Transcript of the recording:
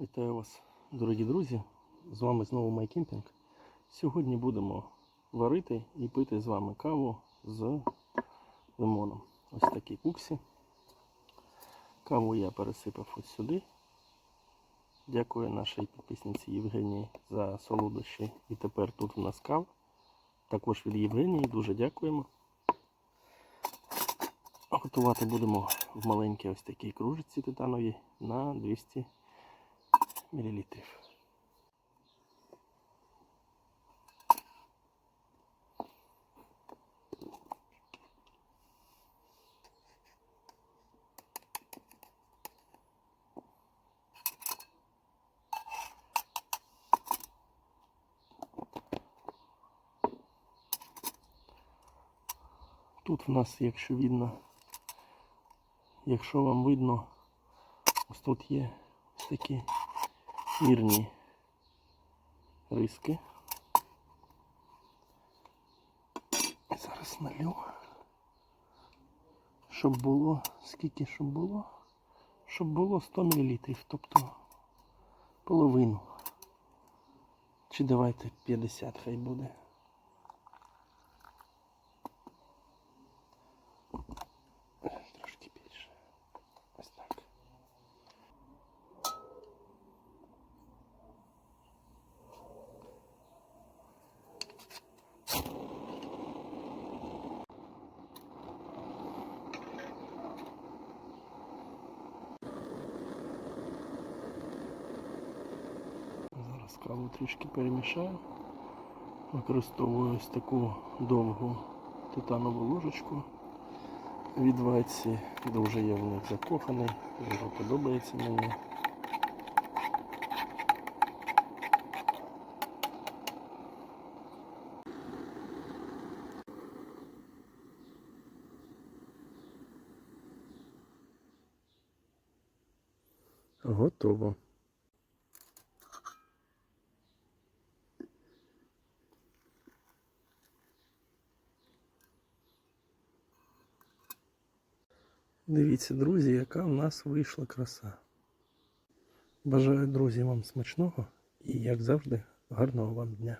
Вітаю вас, дорогі друзі! З вами знову Майкемпінг. Сьогодні будемо варити і пити з вами каву з лимоном. Ось такі куксі. Каву я пересипав ось сюди. Дякую нашій підписниці Євгенії за солодощі. І тепер тут у нас кава. Також від Євгенії дуже дякуємо. Готувати будемо в маленькій ось такій кружці титановій на 200 мл. Тут в нас, якщо видно, якщо вам видно, ось тут є ось такі мірні риски. Зараз налю. Щоб було, скільки щоб було? Щоб було 100 мл, тобто половину. Чи давайте 50 хай буде. Каву трішки перемішаю. Використовую ось таку довгу титанову ложечку від Вайці. Дуже я в них закоханий, дуже подобається мені. Готово. Дивіться, друзі, яка в нас вийшла краса. Бажаю, друзі, вам смачного і, як завжди, гарного вам дня.